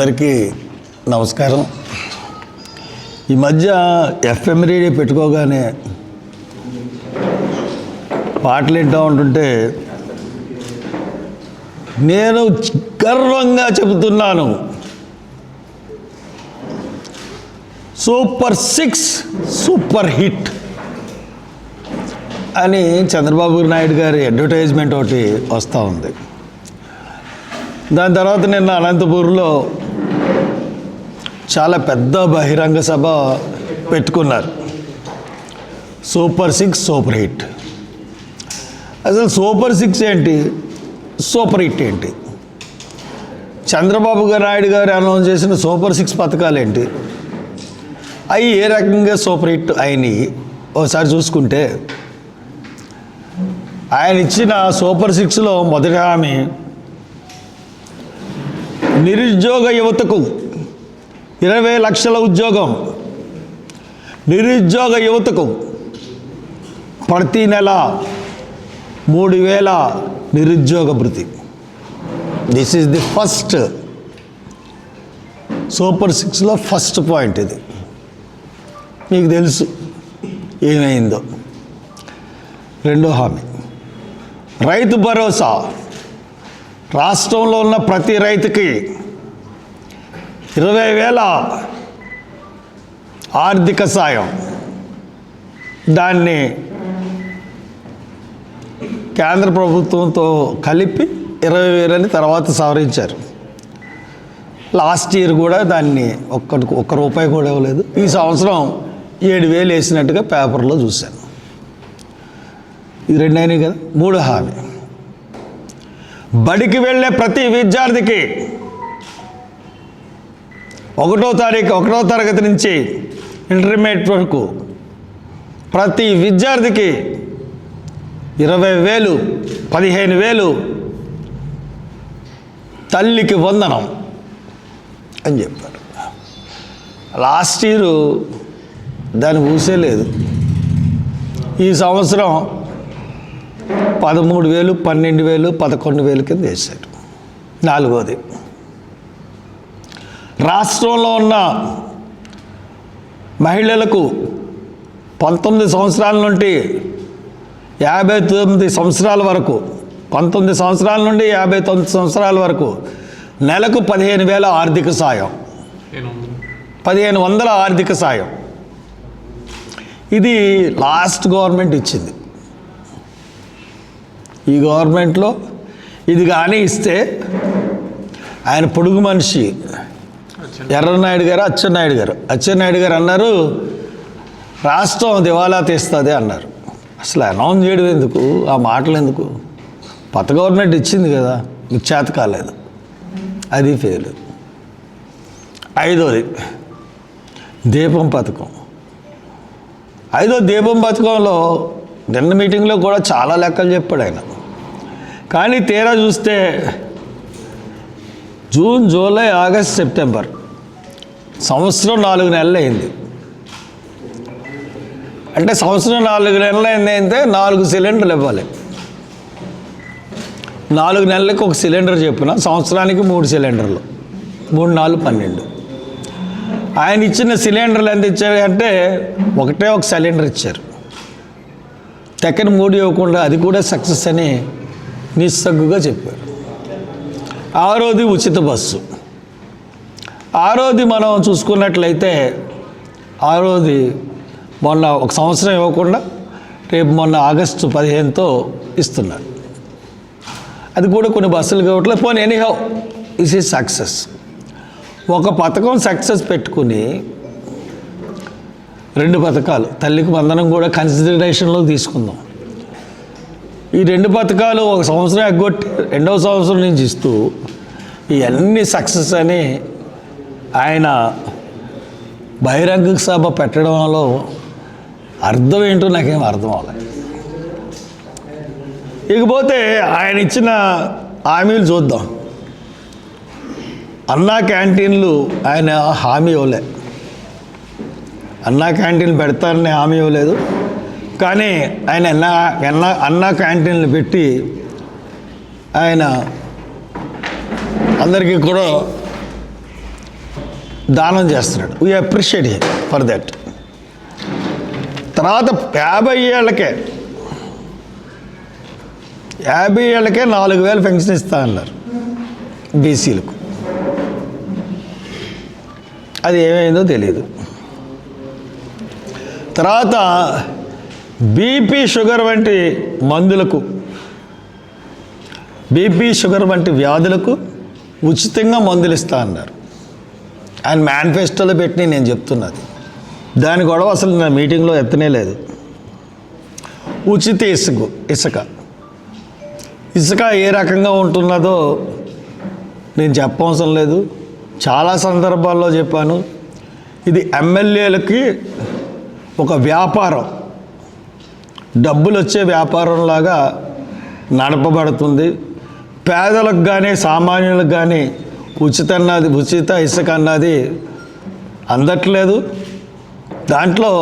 అందరికీ నమస్కారం. ఈ మధ్య ఎఫ్ఎం రేడియో పెట్టుకోగానే పాటలు వింటూ ఉంటుంటే నేను గర్వంగా చెబుతున్నాను. సూపర్ సిక్స్ సూపర్ హిట్ అని చంద్రబాబు నాయుడు గారి అడ్వర్టైజ్మెంట్ ఒకటి వస్తూ ఉంది. దాని తర్వాత నిన్న అనంతపూర్లో చాలా పెద్ద బహిరంగ సభ పెట్టుకున్నారు. Super six super hit. అసలు సూపర్ సిక్స్ ఏంటి? సూపర్ హిట్ ఏంటి? చంద్రబాబు గారు నాయుడు గారు అనౌన్స్ చేసిన సూపర్ సిక్స్ పథకాలు ఏంటి? అవి ఏ రకంగా సూపర్ హిట్ అయినాయి? ఒకసారి చూసుకుంటే ఆయన ఇచ్చిన సూపర్ సిక్స్లో మొదటి హామీ నిరుద్యోగ యువతకు ఇరవై లక్షల ఉద్యోగం నిరుద్యోగ యువతకు ప్రతి నెల మూడు వేల నిరుద్యోగ భృతి. This is the first super సిక్స్లో ఫస్ట్ పాయింట్ ఇది. మీకు తెలుసు ఏమైందో. రెండో హామీ. రైతు భరోసా. రాష్ట్రంలో ఉన్న ప్రతి రైతుకి ఇరవై వేల ఆర్థిక సాయం. దాన్ని కేంద్ర ప్రభుత్వంతో కలిపి ఇరవై వేలని తర్వాత సవరించారు. లాస్ట్ ఇయర్ కూడా దాన్ని ఒక్క ఒక్క రూపాయి కూడా ఇవ్వలేదు. ఈ సంవత్సరం ఏడు వేలు వేసినట్టుగా పేపర్లో చూశాను. ఇది రెండు అయినాయి కదా మూడు హామీ. బడికి వెళ్ళే ప్రతి విద్యార్థికి ఒకటో తారీఖు ఒకటో తరగతి నుంచి ఇంటర్మీడియట్ వరకు ప్రతి విద్యార్థికి ఇరవై వేలు పదిహేను వేలు తల్లికి వందనం అని చెప్పారు. లాస్ట్ ఇయర్ దాన్ని ఊసేలేదు ఈ సంవత్సరం పదమూడు వేలు పన్నెండు వేలు పదకొండు వేలు కింద వేశారు. నాలుగోది. రాష్ట్రంలో ఉన్న మహిళలకు పంతొమ్మిది సంవత్సరాల నుండి యాభై తొమ్మిది సంవత్సరాల వరకు పంతొమ్మిది సంవత్సరాల నుండి యాభై తొమ్మిది సంవత్సరాల వరకు నెలకు పదిహేను వేల ఆర్థిక సాయం. పదిహేను వందల ఆర్థిక సాయం. ఇది లాస్ట్ గవర్నమెంట్ ఇచ్చింది. ఈ గవర్నమెంట్లో ఇది కానీ ఇస్తే ఆయన పొడుగు మనిషి. ఎర్రనాయుడు గారు అచ్చెన్నాయుడు గారు అచ్చెన్నాయుడు గారు అన్నారు రాష్ట్రం దివాలా తీస్తుంది అన్నారు. అసలు అనౌన్స్ చేయడం ఎందుకు? ఆ మాటలు ఎందుకు? కొత్త గవర్నమెంట్ ఇచ్చింది కదా మీకు చేత కాలేదు. అది ఫెయిల్ ఐదోది దీపం పథకం. ఐదో దీపం పథకంలో నిన్న మీటింగ్లో కూడా చాలా లెక్కలు చెప్పాడు ఆయన. కానీ తీరా చూస్తే జూన్ జూలై ఆగస్ట్ సెప్టెంబర్ సంవత్సరం నాలుగు నెలలు అయింది. అంటే సంవత్సరం నాలుగు నెలలు అయింది అయితే నాలుగు సిలిండర్లు ఇవ్వాలి. నాలుగు నెలలకు ఒక సిలిండర్ చెప్పిన సంవత్సరానికి మూడు సిలిండర్లు మూడు నాలుగు పన్నెండు. ఆయన ఇచ్చిన సిలిండర్లు ఎంత ఇచ్చారు అంటే ఒకటే ఒక సిలిండర్ ఇచ్చారు. తెక్కన మూడు ఇవ్వకుండా అది కూడా సక్సెస్ అని నిస్సగ్గుగా చెప్పారు. ఆ రోజు ఉచిత బస్సు. ఆరోది మనం చూసుకున్నట్లయితే ఆరోది మొన్న ఒక సంవత్సరం ఇవ్వకుండా రేపు మొన్న ఆగస్టు పదిహేనుతో ఇస్తున్నారు. అది కూడా కొన్ని బస్సులు ఇవ్వట్లేదు పోనీ ఎనీహౌ ఇస్ ఈజ్ సక్సెస్ ఒక పథకం సక్సెస్ పెట్టుకుని రెండు పథకాలు తల్లికి వందనం కూడా కన్సిడరేషన్లో తీసుకుందాం. ఈ రెండు పథకాలు ఒక సంవత్సరం ఎగ్గొట్టి రెండవ సంవత్సరం నుంచి ఇస్తూ ఇవన్నీ సక్సెస్ అని ఆయన బహిరంగ సభ పెట్టడంలో అర్థం ఏంటో నాకేం అర్థం అవ్వలేదు ఇకపోతే ఆయన ఇచ్చిన హామీలు చూద్దాం. అన్నా క్యాంటీన్లు ఆయన హామీ ఇవ్వలే. అన్నా క్యాంటీన్ పెడతారని హామీ ఇవ్వలేదు. కానీ ఆయన ఎన్న ఎన్నా అన్నా క్యాంటీన్లు పెట్టి ఆయన అందరికీ కూడా దానం చేస్తున్నాడు. వీ అప్రిషియేట్ ఫర్ దట్ తర్వాత యాభై ఏళ్ళకే యాభై ఏళ్ళకే నాలుగు వేలు పెన్షన్ ఇస్తా అన్నారు బీసీలకు. అది ఏమైందో తెలియదు తర్వాత బీపీ షుగర్ వంటి మందులకు బీపీ షుగర్ వంటి వ్యాధులకు ఉచితంగా మందులు ఇస్తా అన్నారు. ఆయన మేనిఫెస్టోలో పెట్టి నేను చెప్తున్నది. దాని గొడవ అసలు నా మీటింగ్లో ఎత్తనే లేదు. ఉచిత ఇసుక ఇసుక. ఇసుక ఏ రకంగా ఉంటున్నదో నేను చెప్పవసరం లేదు. చాలా సందర్భాల్లో చెప్పాను. ఇది ఎమ్మెల్యేలకి ఒక వ్యాపారం. డబ్బులు వచ్చే వ్యాపారంలాగా నడపబడుతుంది. పేదలకు కానీ సామాన్యులకు కానీ ఉచిత అన్నది ఉచిత ఇసుక అన్నది అందట్లేదు. దాంట్లో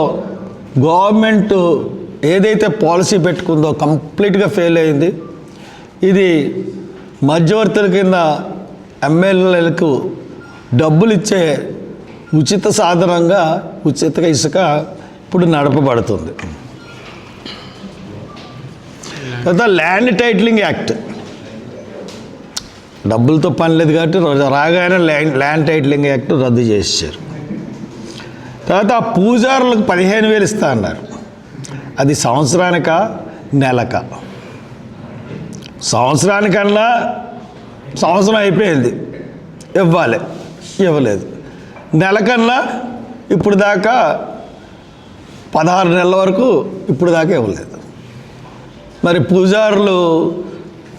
గవర్నమెంట్ ఏదైతే పాలసీ పెట్టుకుందో కంప్లీట్గా ఫెయిల్ అయింది. ఇది మధ్యవర్తుల కింద ఎమ్మెల్యేలకు డబ్బులు ఇచ్చే ఉచిత సాధనంగా ఉచిత ఇసుక ఇప్పుడు నడపబడుతుంది. తర్వాత ల్యాండ్ టైటిలింగ్ యాక్ట్. డబ్బులతో పని లేదు కాబట్టి రాగానే ల్యాండ్ ల్యాండ్ టైటిలింగ్ యాక్ట్ రద్దు చేశారు తర్వాత ఆ పూజారులకు పదిహేను వేలు ఇస్తా అన్నారు. అది సంవత్సరానిక నెలక? సంవత్సరానికన్నా సంవత్సరం అయిపోయింది. ఇవ్వాలి. ఇవ్వలేదు. నెలకన్నా ఇప్పుడు దాకా పదహారు నెలల వరకు ఇప్పుడు దాకా ఇవ్వలేదు. మరి పూజారులు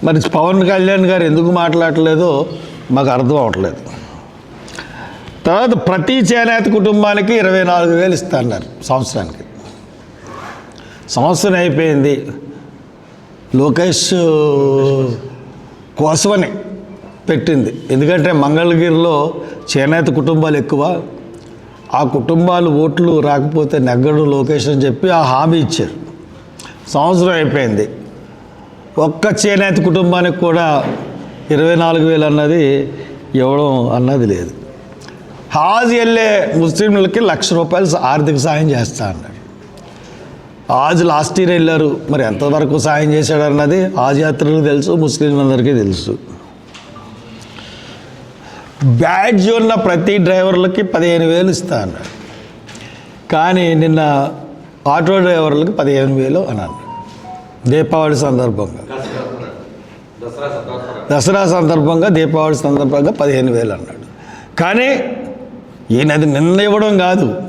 మరి పవన్ కళ్యాణ్ గారు ఎందుకు మాట్లాడలేదో మాకు అర్థం అవ్వట్లేదు. తర్వాత ప్రతి చేనేత కుటుంబానికి ఇరవై నాలుగు వేలు ఇస్తున్నారు సంవత్సరానికి. సంవత్సరం అయిపోయింది. లోకేష్ కోసమని పెట్టింది. ఎందుకంటే మంగళగిరిలో చేనేత కుటుంబాలు ఎక్కువ. ఆ కుటుంబాలు ఓట్లు రాకపోతే నెగ్గడు లోకేష్ అని చెప్పి ఆ హామీ ఇచ్చారు. సంవత్సరం అయిపోయింది. ఒక్క చేనేత కుటుంబానికి కూడా ఇరవై నాలుగు వేలు అన్నది ఇవ్వడం అన్నది లేదు. హాజ్ వెళ్ళే ముస్లింలకి లక్ష రూపాయలు ఆర్థిక సాయం చేస్తా అన్నాడు. హాజ్ లాస్ట్ ఇయర్ వెళ్ళారు. మరి ఎంతవరకు సాయం చేశాడు అన్నది హాజ్ యాత్రలకు తెలుసు ముస్లింలందరికీ తెలుసు. బ్యాడ్జ్ ఉన్న ప్రతి డ్రైవర్లకి పదిహేను వేలు ఇస్తా అన్నాడు. కానీ నిన్న ఆటో డ్రైవర్లకు పదిహేను వేలు అన్నాడు. దీపావళి సందర్భంగా. దసరా సందర్భంగా? దీపావళి సందర్భంగా పదిహేను వేలు అన్నాడు. కానీ ఈయన అది నిన్న ఇవ్వడం కాదు.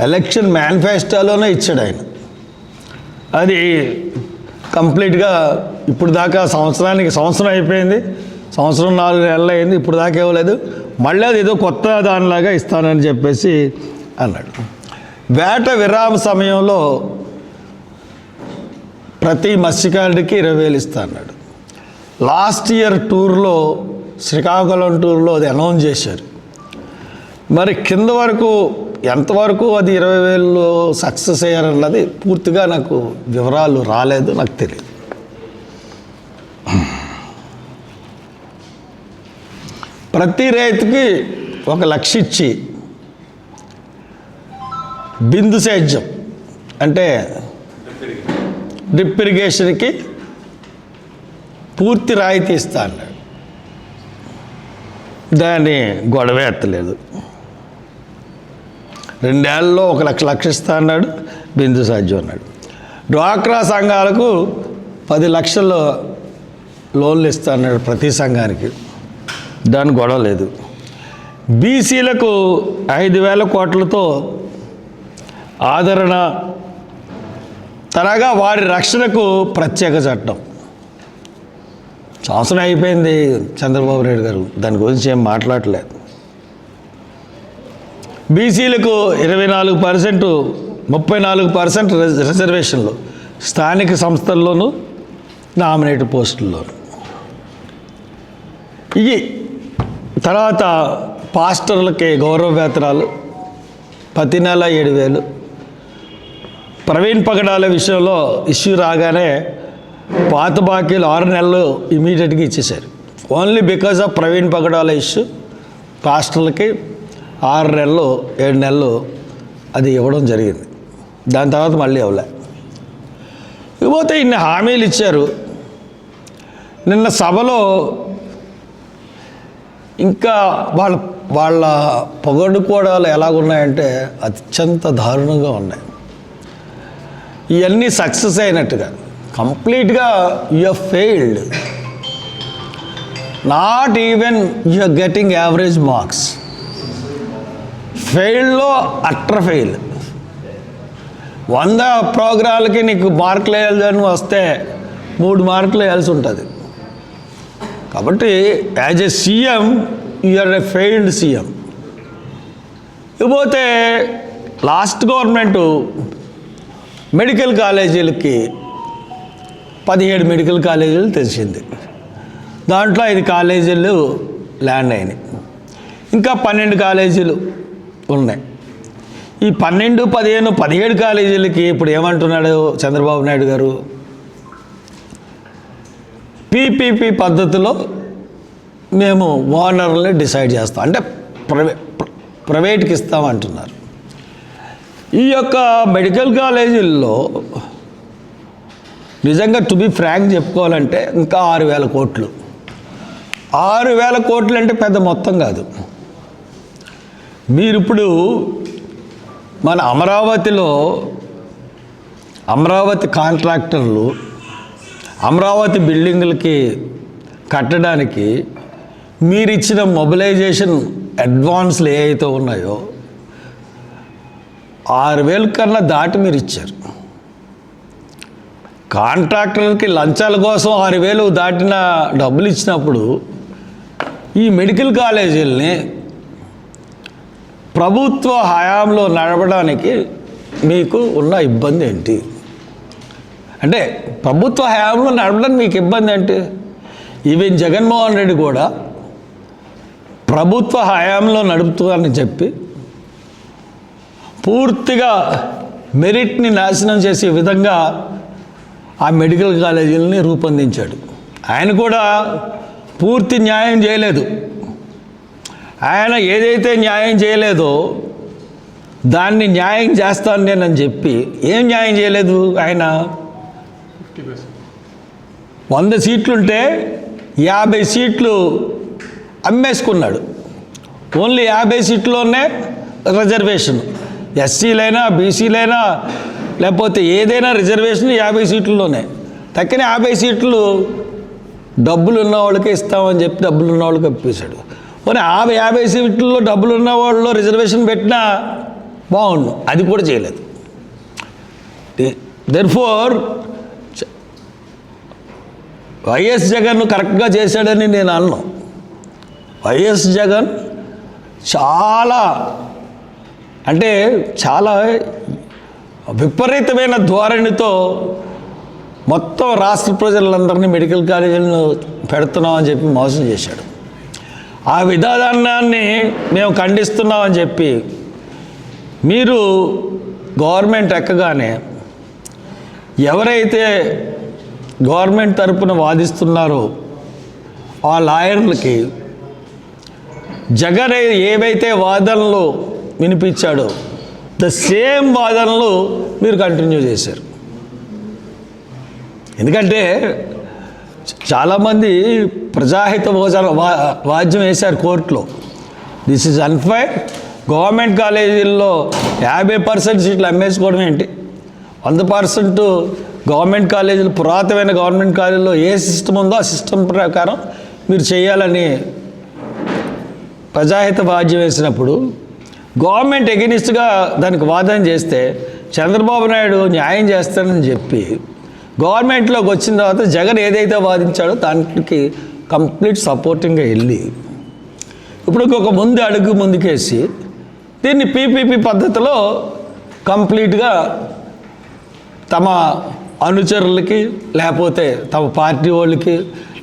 ఎలక్షన్ మేనిఫెస్టోలోనే ఇచ్చాడు ఆయన. అది కంప్లీట్గా ఇప్పుడు దాకా సంవత్సరానికి సంవత్సరం అయిపోయింది. సంవత్సరం నాలుగు నెలలు అయింది ఇప్పుడు దాకా ఇవ్వలేదు. మళ్ళీ అది ఏదో కొత్త దానిలాగా ఇస్తానని చెప్పేసి అన్నాడు. వేట విరామ సమయంలో ప్రతి మత్స్యకారుడికి ఇరవై వేలు ఇస్తా అన్నాడు. లాస్ట్ ఇయర్ టూర్లో శ్రీకాకుళం టూర్లో అది అనౌన్స్ చేశారు. మరి కింద వరకు ఎంతవరకు అది ఇరవై వేలు సక్సెస్ అయ్యారన్నది పూర్తిగా నాకు వివరాలు రాలేదు నాకు తెలియదు ప్రతి రైతుకి ఒక లక్ష ఇచ్చి బిందు సేద్యం అంటే డ్రిప్ ఇరిగేషన్కి పూర్తి రాయితీ ఇస్తా అన్నాడు. దాన్ని గొడవ ఎత్తలేదు. రెండేళ్ళలో ఒక లక్ష లక్ష ఇస్తా అన్నాడు బిందు సాధ్యం అన్నాడు. డ్వాక్రా సంఘాలకు పది లక్షలు లోన్లు ఇస్తా అన్నాడు ప్రతి సంఘానికి. దాని గొడవ లేదు. బీసీలకు ఐదు వేల కోట్లతో ఆదరణ తరగా వారి రక్షణకు ప్రత్యేక చట్టం. సంవత్సరం అయిపోయింది చంద్రబాబు నాయుడు గారు. దాని గురించి ఏం మాట్లాడలేదు. బీసీలకు ఇరవై నాలుగు పర్సెంట్ ముప్పై నాలుగు పర్సెంట్ రిజర్వేషన్లు. స్థానిక సంస్థల్లోనూ నామినేట్ పోస్టుల్లోనూ. ఇవి తర్వాత పాస్టర్లకి గౌరవ వేతనాలు ప్రతి నెల ఏడు వేలు. ప్రవీణ్ పగడాల విషయంలో ఇష్యూ రాగానే పాత బాకీలు ఆరు నెలలు ఇమీడియట్గా ఇచ్చేశారు. Only because of Praveen Pagadala issue పాస్టర్లకి ఆరు నెలలు ఏడు నెలలు అది ఇవ్వడం జరిగింది. దాని తర్వాత మళ్ళీ ఇవ్వలే. ఇకపోతే ఇన్ని హామీలు ఇచ్చారు. నిన్న సభలో ఇంకా వాళ్ళ వాళ్ళ పొగడుకోవడాలు ఎలాగున్నాయంటే అత్యంత దారుణంగా ఉన్నాయి. ఇవన్నీ సక్సెస్ అయినట్టుగా. కంప్లీట్గా you failed. Not even you getting average marks ఫెయిల్డ్లో అట్ర ఫెయిల్ వంద ప్రోగ్రాలకి నీకు మార్కులు వేయాలని వస్తే మూడు మార్కులు వేయాల్సి ఉంటుంది. కాబట్టి as a CM you are a failed CM ఇకపోతే లాస్ట్ గవర్నమెంటు మెడికల్ కాలేజీలకి పదిహేడు మెడికల్ కాలేజీలు తెరిచింది. దాంట్లో ఐదు కాలేజీలు ల్యాండ్ అయినాయి. ఇంకా పన్నెండు కాలేజీలు ఉన్నాయి. ఈ పన్నెండు పదిహేను పదిహేడు కాలేజీలకి ఇప్పుడు ఏమంటున్నాడు చంద్రబాబు నాయుడు గారు? పీపీపీ పద్ధతిలో మేము ఓనర్ని డిసైడ్ చేస్తాం. అంటే ప్రైవే ప్రైవేట్కి ఇస్తామంటున్నారు. ఈ యొక్క మెడికల్ కాలేజీల్లో నిజంగా టు బి ఫ్రాంక్ చెప్పుకోవాలంటే ఇంకా ఆరు వేల కోట్లు. ఆరు వేల కోట్లు అంటే పెద్ద మొత్తం కాదు. మీరు ఇప్పుడు మన అమరావతిలో అమరావతి కాంట్రాక్టర్లు అమరావతి బిల్డింగులకి కట్టడానికి మీరు ఇచ్చిన మొబిలైజేషన్ అడ్వాన్స్లు ఏ అయితే ఉన్నాయో ఆరు వేల కన్నా దాటి మీరు ఇచ్చారు కాంట్రాక్టర్కి లంచాల కోసం ఆరు వేలు దాటిన డబ్బులు ఇచ్చినప్పుడు ఈ మెడికల్ కాలేజీలని ప్రభుత్వ హయాంలో నడపడానికి మీకు ఉన్న ఇబ్బంది ఏంటి? అంటే ప్రభుత్వ హయాంలో నడపడానికి మీకు ఇబ్బంది ఏంటి? ఈవెన్ జగన్మోహన్ రెడ్డి కూడా ప్రభుత్వ హయాంలో నడుపుతుందని చెప్పి పూర్తిగా మెరిట్ని నాశనం చేసే విధంగా ఆ మెడికల్ కాలేజీలని రూపొందించాడు. ఆయన కూడా పూర్తి న్యాయం చేయలేదు. ఆయన ఏదైతే న్యాయం చేయలేదో దాన్ని న్యాయం చేస్తాను నేనని చెప్పి ఏం న్యాయం చేయలేదు ఆయన? వంద సీట్లుంటే యాభై సీట్లు అమ్మేసుకున్నాడు. ఓన్లీ యాభై సీట్లోనే రిజర్వేషన్. ఎస్సీలైనా బీసీలైనా లేకపోతే ఏదైనా రిజర్వేషన్ యాభై సీట్లలోనే. తక్కిన యాభై సీట్లు డబ్బులు ఉన్న వాళ్ళకే ఇస్తామని చెప్పి డబ్బులు ఉన్న వాళ్ళకి అప్పేశాడు మరి యాభై యాభై సీట్లలో డబ్బులు ఉన్న వాళ్ళు రిజర్వేషన్ పెట్టినా బాగుండు. అది కూడా చేయలేదు. దెర్ఫోర్ వైఎస్ జగన్ కరెక్ట్గా చేశాడని నేను అన్నాను వైఎస్ జగన్ చాలా అంటే చాలా విపరీతమైన ధోరణితో మొత్తం రాష్ట్ర ప్రజలందరినీ మెడికల్ కాలేజీలను పెడుతున్నామని చెప్పి మోసం చేశాడు. ఆ విధానాన్ని మేము ఖండిస్తున్నామని చెప్పి మీరు గవర్నమెంట్ ఎక్కగానే ఎవరైతే గవర్నమెంట్ తరపున వాదిస్తున్నారో ఆ లాయర్లకి జగన్ ఏవైతే వాదనలు వినిపించాడో ద సేమ్ వాదనలు మీరు కంటిన్యూ చేశారు. ఎందుకంటే చాలామంది ప్రజాహిత భోజన వాద్యం వేశారు కోర్టులో. This is unfair. గవర్నమెంట్ కాలేజీల్లో యాభై పర్సెంట్ సీట్లు అమ్మేసుకోవడం ఏంటి? వంద పర్సెంట్ గవర్నమెంట్ కాలేజీలు పురాతనమైన గవర్నమెంట్ కాలేజీలో ఏ సిస్టమ్ ఉందో ఆ సిస్టమ్ ప్రకారం మీరు చేయాలని ప్రజాహిత వాద్యం వేసినప్పుడు గవర్నమెంట్ ఎగనిస్ట్గా దానికి వాదన చేస్తే చంద్రబాబు నాయుడు న్యాయం చేస్తానని చెప్పి గవర్నమెంట్లోకి వచ్చిన తర్వాత జగన్ ఏదైతే వాదించాడో దానికి కంప్లీట్ సపోర్టింగ్గా వెళ్ళి ఇప్పుడు ఒక ముందు అడుగు ముందుకేసి దీన్ని పీపీపీ పద్ధతిలో కంప్లీట్గా తమ అనుచరులకి లేకపోతే తమ పార్టీ వాళ్ళకి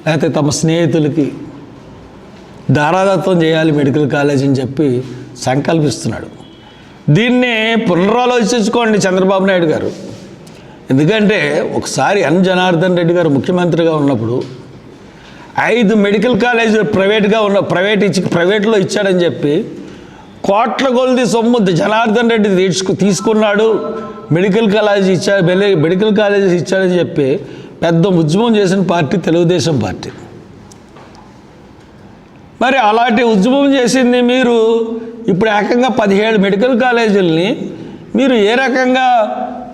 లేకపోతే తమ స్నేహితులకి ధారాదత్వం చేయాలి మెడికల్ కాలేజ్ అని చెప్పి సంకల్పిస్తున్నాడు. దీన్ని పునరాలోచించుకోండి చంద్రబాబు నాయుడు గారు. ఎందుకంటే ఒకసారి ఎన్ జనార్దన్ రెడ్డి గారు ముఖ్యమంత్రిగా ఉన్నప్పుడు ఐదు మెడికల్ కాలేజీలు ప్రైవేట్గా ఉన్న ప్రైవేట్ ఇచ్చి ప్రైవేట్లో ఇచ్చాడని చెప్పి కోట్ల కొలది సొమ్ము జనార్దన్ రెడ్డి తీసుకు తీసుకున్నాడు. మెడికల్ కాలేజ్ ఇచ్చాడు మెడికల్ కాలేజెస్ ఇచ్చాడని చెప్పి పెద్ద ఉద్యమం చేసిన పార్టీ తెలుగుదేశం పార్టీ. మరి అలాంటి ఉద్యమం చేసింది మీరు ఇప్పుడు ఏకంగా పదిహేడు మెడికల్ కాలేజీలని మీరు ఏ రకంగా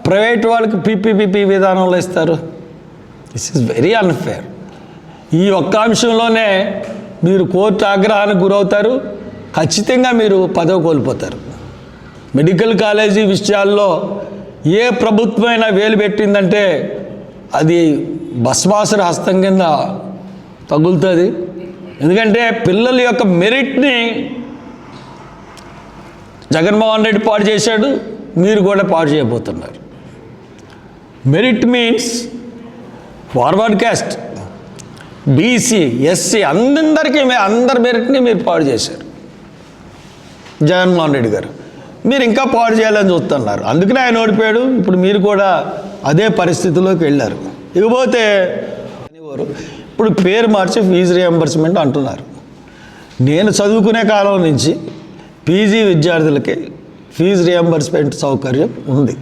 ప్రైవేట్ వాళ్ళకి పీపీపీపీ విధానంలో ఇస్తారు? దిస్ ఇస్ వెరీ అన్ఫేర్ ఈ ఒక్క అంశంలోనే మీరు కోర్టు ఆగ్రహానికి గురవుతారు ఖచ్చితంగా మీరు పదవి కోల్పోతారు. మెడికల్ కాలేజీ విషయాల్లో ఏ ప్రభుత్వమైనా వేలు పెట్టిందంటే అది భస్మాసుర హస్తం కింద తగులుతుంది. ఎందుకంటే పిల్లల యొక్క మెరిట్ని జగన్మోహన్ రెడ్డి పాడు చేశాడు మీరు కూడా పాడు చేయబోతున్నారు. Merit means forward caste BC SC అందరికీ మీ- అందరి మెరిట్ని మీరు పాడు చేశారు. జగన్మోహన్ రెడ్డి గారు మీరు ఇంకా పాడు చేయాలని చూస్తున్నారు. అందుకనే ఆయన ఓడిపోయాడు ఇప్పుడు మీరు కూడా అదే పరిస్థితిలోకి వెళ్ళారు. ఇకపోతే ఇప్పుడు పేరు మార్చి ఫీజు రియంబర్స్మెంట్ అంటున్నారు. నేను చదువుకునే కాలం నుంచి పీజీ విద్యార్థులకి ఫీజు రియంబర్స్మెంట్ సౌకర్యం ఉంది.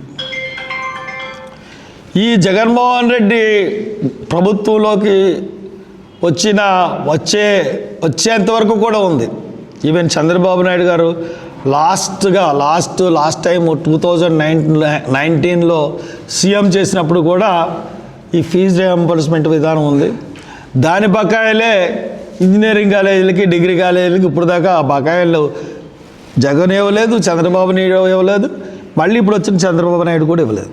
ఈ జగన్మోహన్ రెడ్డి ప్రభుత్వంలోకి వచ్చిన వచ్చే వచ్చేంత వరకు కూడా ఉంది. ఈవెన్ చంద్రబాబు నాయుడు గారు లాస్ట్గా last last time two thousand nine నైన్టీన్లో సీఎం చేసినప్పుడు కూడా ఈ ఫీజు రియంబర్స్మెంట్ విధానం ఉంది. దాని బకాయిలే ఇంజనీరింగ్ కాలేజీలకి డిగ్రీ కాలేజీలకి ఇప్పుడు దాకా ఆ బకాయిలు జగన్ ఇవ్వలేదు చంద్రబాబు నాయుడు ఇవ్వలేదు మళ్ళీ ఇప్పుడు వచ్చిన చంద్రబాబు నాయుడు కూడా ఇవ్వలేదు.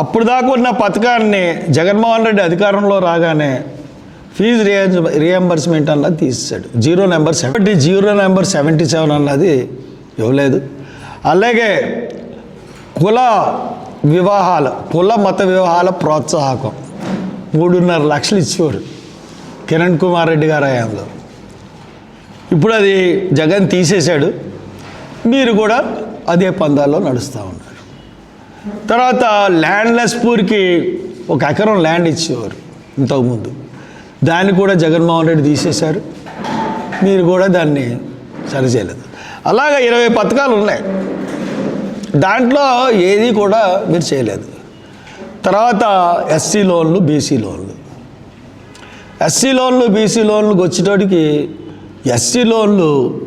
అప్పుడు దాకా ఉన్న పథకాన్ని జగన్మోహన్ రెడ్డి అధికారంలో రాగానే ఫీజు రియంబ రియంబర్స్మెంట్ అన్నది తీసేశాడు. Zero number seventy zero number seventy seven అన్నది ఇవ్వలేదు. అలాగే కుల వివాహాల కుల మత వివాహాల ప్రోత్సాహకం మూడున్నర లక్షలు ఇచ్చేవాడు కిరణ్ కుమార్ రెడ్డి గారు హయాంలో ఇప్పుడు అది జగన్ తీసేశాడు మీరు కూడా అదే పందాల్లో నడుస్తూ ఉన్నారు. తర్వాత ల్యాండ్లెస్ పూర్కి ఒక ఎకరం ల్యాండ్ ఇచ్చేవారు ఇంతకుముందు. దాన్ని కూడా జగన్మోహన్ రెడ్డి తీసేశారు మీరు కూడా దాన్ని సరిచేయలేదు. అలాగే ఇరవై పథకాలు ఉన్నాయి. దాంట్లో ఏది కూడా మీరు చేయలేదు. తర్వాత ఎస్సీ లోన్లు బీసీ లోన్లు. ఎస్సీ లోన్లు బీసీ లోన్లకు వచ్చేటోడికి ఎస్సీ లోన్లు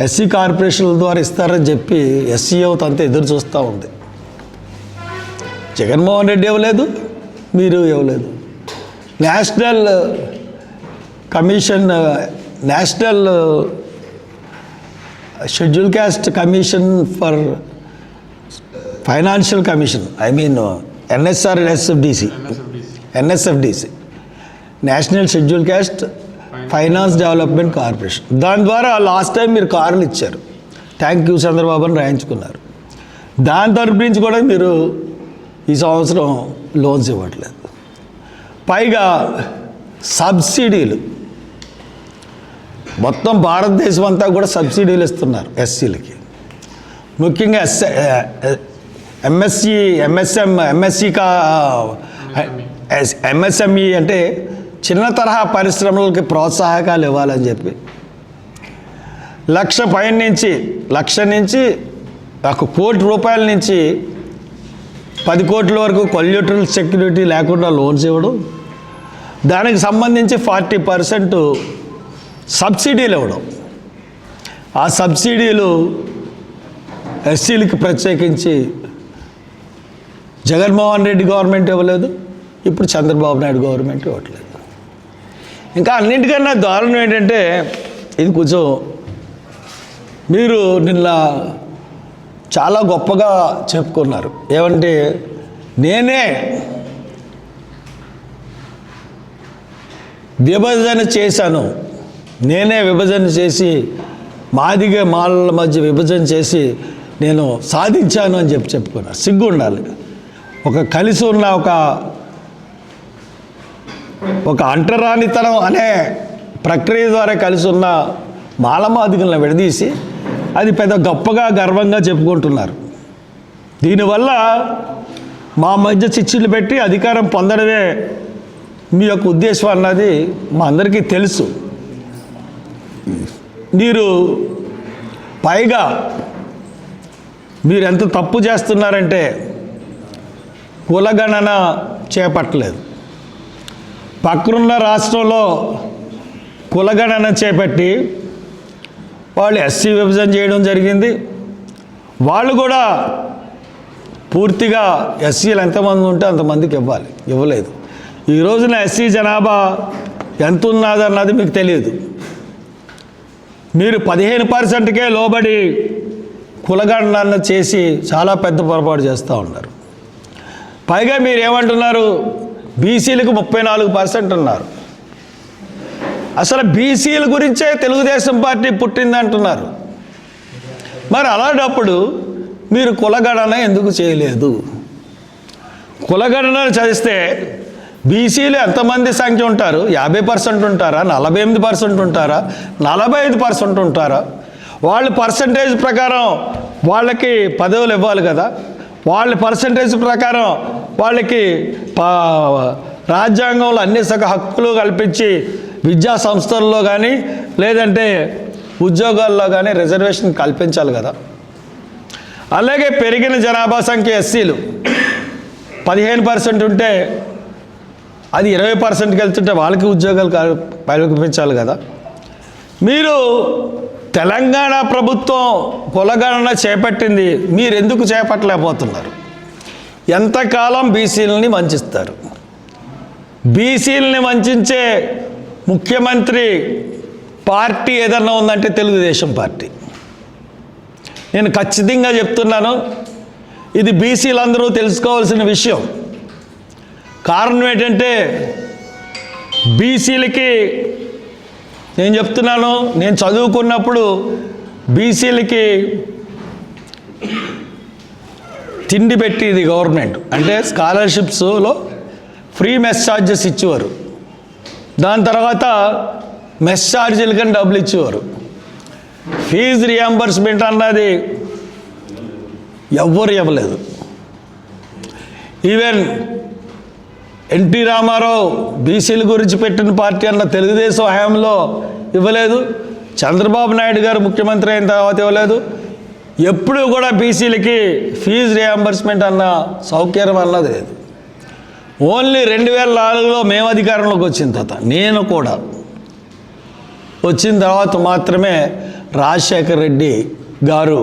ఎస్సీ కార్పొరేషన్ల ద్వారా ఇస్తారని చెప్పి ఎస్సీ యువత అంతా ఎదురు చూస్తూ ఉంది. జగన్మోహన్ రెడ్డి ఇవ్వలేదు మీరు ఇవ్వలేదు. National commission national schedule caste commission for financial commission I mean NSR NSFDC NSFDC. National schedule caste finance development corporation. దాని ద్వారా లాస్ట్ టైం మీరు కార్లు ఇచ్చారు. థ్యాంక్ యూ చంద్రబాబు అని రాయించుకున్నారు. దాని తరపు నుంచి కూడా మీరు ఈ సంవత్సరం లోన్స్ ఇవ్వట్లేదు. పైగా సబ్సిడీలు. మొత్తం భారతదేశం అంతా కూడా సబ్సిడీలు ఇస్తున్నారు ఎస్సీలకి. ముఖ్యంగా ఎస్ ఎంఎస్సి ఎంఎస్ఎం ఎంఎస్సి కా ఎంఎస్ఎంఈ అంటే చిన్న తరహా పరిశ్రమలకి ప్రోత్సాహకాలు ఇవ్వాలని చెప్పి. లక్ష పైన నుంచి లక్ష నుంచి ఒక కోటి రూపాయల నుంచి పది కోట్ల వరకు కొల్యూటరల్ సెక్యూరిటీ లేకుండా లోన్స్ ఇవ్వడం దానికి సంబంధించి ఫార్టీ పర్సెంట్ సబ్సిడీలు ఇవ్వడం. ఆ సబ్సిడీలు ఎస్సీలకి ప్రత్యేకించి జగన్మోహన్ రెడ్డి గవర్నమెంట్ ఇవ్వలేదు ఇప్పుడు చంద్రబాబు నాయుడు గవర్నమెంట్ ఇవ్వట్లేదు. ఇంకా అన్నింటికన్నా దారుణం ఏంటంటే ఇది కొంచెం మీరు నిన్న చాలా గొప్పగా చెప్పుకున్నారు. ఏమంటే నేనే విభజన చేశాను. నేనే విభజన చేసి మాదిగే మాలల మధ్య విభజన చేసి నేను సాధించాను అని చెప్పి చెప్పుకున్నారు. సిగ్గు ఉండాలి ఒక కలిసి ఉన్న ఒక ఒక అంటరానితనం అనే ప్రక్రియ ద్వారా కలిసి ఉన్న మాలమాదిగలను విడదీసి అది పెద్ద గొప్పగా గర్వంగా చెప్పుకుంటున్నారు. దీనివల్ల మా మధ్య చిచ్చులు పెట్టి అధికారం పొందడమే మీ యొక్క ఉద్దేశం అన్నది మా అందరికీ తెలుసు. మీరు పైగా మీరు ఎంత తప్పు చేస్తున్నారంటే కులగణన చేపట్టలేదు. పక్కనున్న రాష్ట్రంలో కులగణన చేపట్టి వాళ్ళు ఎస్సీ విభజన చేయడం జరిగింది. వాళ్ళు కూడా పూర్తిగా ఎస్సీలు ఎంతమంది ఉంటే అంతమందికి ఇవ్వాలి ఇవ్వలేదు. ఈ రోజున ఎస్సీ జనాభా ఎంత ఉన్నదన్నది మీకు తెలియదు. మీరు పదిహేను పర్సెంట్కే లోబడి కులగణన చేసి చాలా పెద్ద పొరపాటు చేస్తూ ఉన్నారు. పైగా మీరు ఏమంటున్నారు బీసీలకు ముప్పై నాలుగు పర్సెంట్ ఉన్నారు అసలు బీసీల గురించే తెలుగుదేశం పార్టీ పుట్టింది అంటున్నారు మరి అలాంటప్పుడు మీరు కులగణన ఎందుకు చేయలేదు? కులగణన చదివిస్తే బీసీలు ఎంతమంది సంఖ్య ఉంటారు? యాభై పర్సెంట్ ఉంటారా? నలభై ఎనిమిది పర్సెంట్ ఉంటారా? నలభై ఐదు పర్సెంట్ ఉంటారా? వాళ్ళు పర్సంటేజ్ ప్రకారం వాళ్ళకి పదవులు ఇవ్వాలి కదా. వాళ్ళ పర్సంటేజ్ ప్రకారం వాళ్ళకి పా- రాజ్యాంగంలో అన్ని సగ హక్కులు కల్పించి విద్యా సంస్థల్లో కానీ లేదంటే ఉద్యోగాల్లో కానీ రిజర్వేషన్ కల్పించాలి కదా. అలాగే పెరిగిన జనాభా సంఖ్య ఎస్సీలు. పదిహేను పర్సెంట్ ఉంటే అది ఇరవై పర్సెంట్కి వెళ్తుంటే వాళ్ళకి ఉద్యోగాలు కల్పించాలి కదా. మీరు తెలంగాణ ప్రభుత్వం కులగణన చేపట్టింది మీరు ఎందుకు చేపట్టలేకపోతున్నారు? ఎంతకాలం బీసీలని వంచిస్తారు? బీసీలని వంచే ముఖ్యమంత్రి పార్టీ ఏదన్నా ఉందంటే తెలుగుదేశం పార్టీ. నేను ఖచ్చితంగా చెప్తున్నాను ఇది బీసీలందరూ తెలుసుకోవాల్సిన విషయం. కారణం ఏంటంటే బీసీలకి నేను చెప్తున్నాను నేను చదువుకున్నప్పుడు బీసీలకి తిండి పెట్టేది గవర్నమెంట్. అంటే స్కాలర్షిప్స్లో ఫ్రీ మెస్ ఛార్జెస్ ఇచ్చేవారు. దాని తర్వాత మెస్ కానీ డబ్బులు ఇచ్చేవారు. ఫీజు రియంబర్స్మెంట్ అన్నది ఎవ్వరు ఇవ్వలేదు. ఈవెన్ ఎన్టీ రామారావు బీసీల గురించి పెట్టిన పార్టీ అన్న తెలుగుదేశం హయాంలో ఇవ్వలేదు. చంద్రబాబు నాయుడు గారు ముఖ్యమంత్రి అయిన తర్వాత ఇవ్వలేదు. ఎప్పుడూ కూడా బీసీలకి ఫీజు రియంబర్స్మెంట్ అన్న సౌకర్యం అన్నది లేదు. ఓన్లీ రెండు వేల నాలుగులో మేము అధికారంలోకి వచ్చిన తర్వాత నేను కూడా వచ్చిన తర్వాత మాత్రమే రాజశేఖర్ రెడ్డి గారు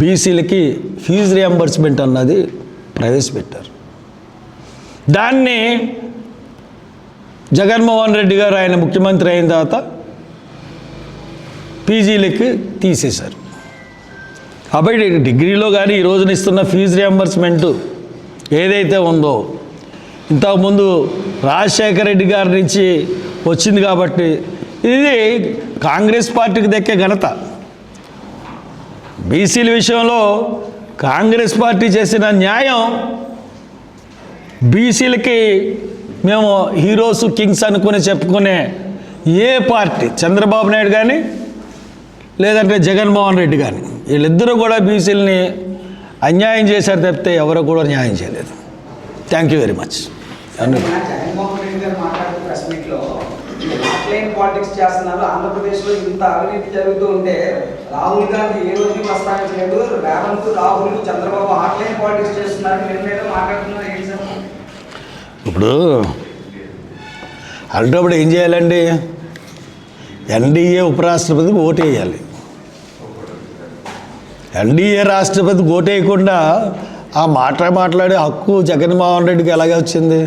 బీసీలకి ఫీజు రియంబర్స్మెంట్ అన్నది ప్రవేశపెట్టారు. దాన్ని జగన్మోహన్ రెడ్డి గారు ఆయన ముఖ్యమంత్రి అయిన తర్వాత పీజీలకి తీసేశారు. కాబట్టి డిగ్రీలో కానీ ఈ రోజున ఇస్తున్న ఫీజు రియంబర్స్మెంట్ ఏదైతే ఉందో ఇంతకుముందు రాజశేఖర రెడ్డి గారి నుంచి వచ్చింది కాబట్టి ఇది కాంగ్రెస్ పార్టీకి దక్కే ఘనత. బీసీల విషయంలో కాంగ్రెస్ పార్టీ చేసిన న్యాయం బీసీలకి మేము హీరోస్ కింగ్స్ అనుకుని చెప్పుకునే ఏ పార్టీ? చంద్రబాబు నాయుడు కానీ లేదంటే జగన్మోహన్ రెడ్డి కానీ వీళ్ళిద్దరూ కూడా బీసీలని అన్యాయం చేశారు తప్పితే ఎవరు కూడా న్యాయం చేయలేదు. Thank you very much politics చేస్తున్నారు? ఇంత అవినీతి జరుగుతూ ఉంటే రాహుల్ గాంధీ ఏ రోజు ప్రస్తావించలేదు రేవంత్ రాహుల్ చంద్రబాబు పాలిటిక్స్ చేస్తున్నారు. మాట్లాడుతున్నారు ఇప్పుడు అలాంటప్పుడు ఏం చేయాలండి? ఎన్డీఏ ఉపరాష్ట్రపతికి ఓటు వేయాలి ఎన్డీఏ రాష్ట్రపతికి ఓటు వేయకుండా ఆ మాట మాట్లాడే హక్కు జగన్మోహన్ రెడ్డికి ఎలాగ వచ్చింది?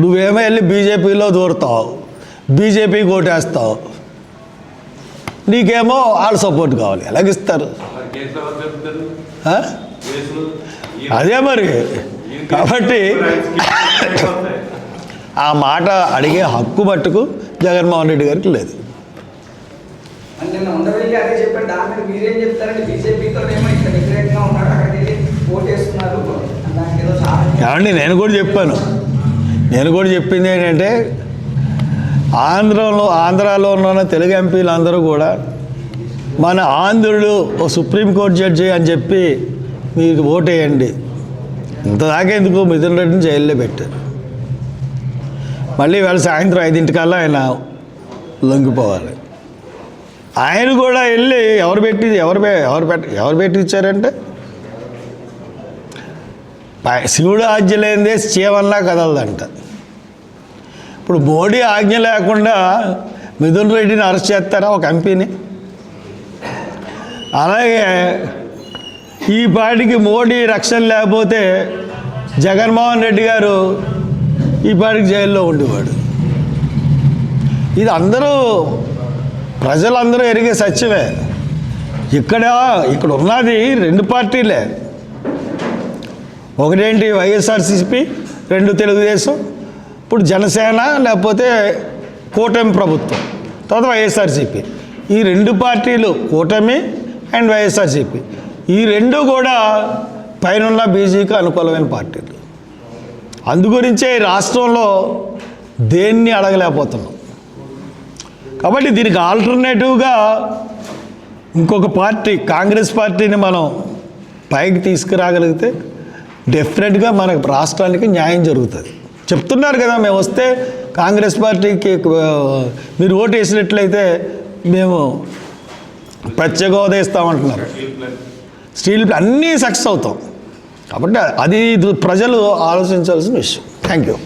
నువ్వేమో వెళ్ళి బీజేపీలో దూరుతావు బీజేపీకి ఓటేస్తావు. నీకేమో వాళ్ళ సపోర్ట్ కావాలి ఎలాగిస్తారు? అదే మరి. కాబట్టి ఆ మాట అడిగే హక్కు మట్టుకు జగన్మోహన్ రెడ్డి గారికి లేదు. ఏమండి నేను కూడా చెప్పాను. నేను కూడా చెప్పింది ఏంటంటే ఆంధ్రలో ఆంధ్రాలో ఉన్న తెలుగు ఎంపీలు అందరూ కూడా మన ఆంధ్రుడు ఓ సుప్రీంకోర్టు జడ్జి అని చెప్పి మీకు ఓటేయండి ఇంతదాకా ఎందుకు మిథున్ రెడ్డిని జైల్లో పెట్టారు. మళ్ళీ వేళ సాయంత్రం ఐదింటికల్లా ఆయన లొంగిపోవాలి. ఆయన కూడా వెళ్ళి ఎవరు పెట్టి ఎవరు ఎవరు పెట్టి ఎవరు పెట్టి ఇచ్చారంటే శివుడు ఆజ్ఞ లేనిదే చీవల్లా కదలదంట. ఇప్పుడు మోడీ ఆజ్ఞ లేకుండా మిథున్ రెడ్డిని అరెస్ట్ చేస్తారా ఒక ఎంపీని? అలాగే ఈ పాటికి మోడీ రక్షణ లేకపోతే జగన్మోహన్ రెడ్డి గారు ఈ పాటికి జైల్లో ఉండేవాడు. ఇది అందరూ ప్రజలందరూ ఎరిగే సత్యమే. ఇక్కడ ఇక్కడ ఉన్నది రెండు పార్టీలే. ఒకటేంటి వైఎస్ఆర్సీపీ రెండు తెలుగుదేశం. ఇప్పుడు జనసేన లేకపోతే కూటమి ప్రభుత్వం తర్వాత వైఎస్ఆర్సీపీ. ఈ రెండు పార్టీలు కూటమి అండ్ వైఎస్ఆర్సీపీ. ఈ రెండు కూడా పైన బీజేపీకి అనుకూలమైన పార్టీలు. అందుగురించే ఈ రాష్ట్రంలో దేన్ని అడగలేకపోతున్నాం. కాబట్టి దీనికి ఆల్టర్నేటివ్గా ఇంకొక పార్టీ కాంగ్రెస్ పార్టీని మనం పైకి తీసుకురాగలిగితే డెఫినెట్గా మనకు రాష్ట్రానికి న్యాయం జరుగుతుంది. చెప్తున్నారు కదా మేము వస్తే కాంగ్రెస్ పార్టీకి మీరు ఓటు వేసినట్లయితే మేము ప్రత్యేక హోదా ఇస్తామంటున్నారు. స్టీల్ అన్నీ సక్సెస్ అవుతాం. కాబట్టి అది ప్రజలు ఆలోచించాల్సిన విషయం. Thank you